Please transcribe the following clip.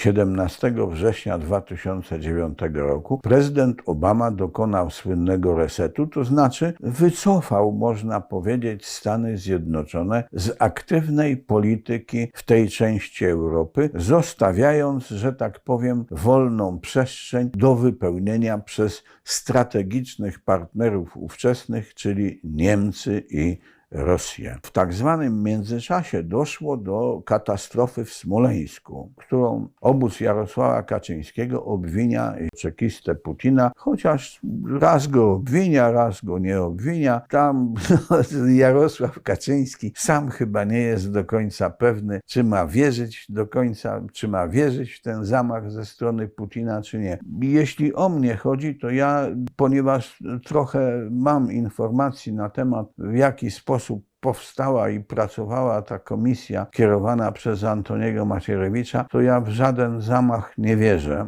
17 września 2009 roku prezydent Obama dokonał słynnego resetu, to znaczy wycofał, można powiedzieć, Stany Zjednoczone z aktywnej polityki w tej części Europy, zostawiając, że tak powiem, wolną przestrzeń do wypełnienia przez strategicznych partnerów ówczesnych, czyli Niemcy i Rosję. W tak zwanym międzyczasie doszło do katastrofy w Smoleńsku, którą obóz Jarosława Kaczyńskiego obwinia czekistę Putina, chociaż raz go obwinia, raz go nie obwinia. Tam Jarosław Kaczyński sam chyba nie jest do końca pewny, czy ma wierzyć do końca, czy ma wierzyć w ten zamach ze strony Putina, czy nie. Jeśli o mnie chodzi, to ja, ponieważ trochę mam informacji na temat, w jaki sposób powstała i pracowała ta komisja kierowana przez Antoniego Macierewicza, to ja w żaden zamach nie wierzę.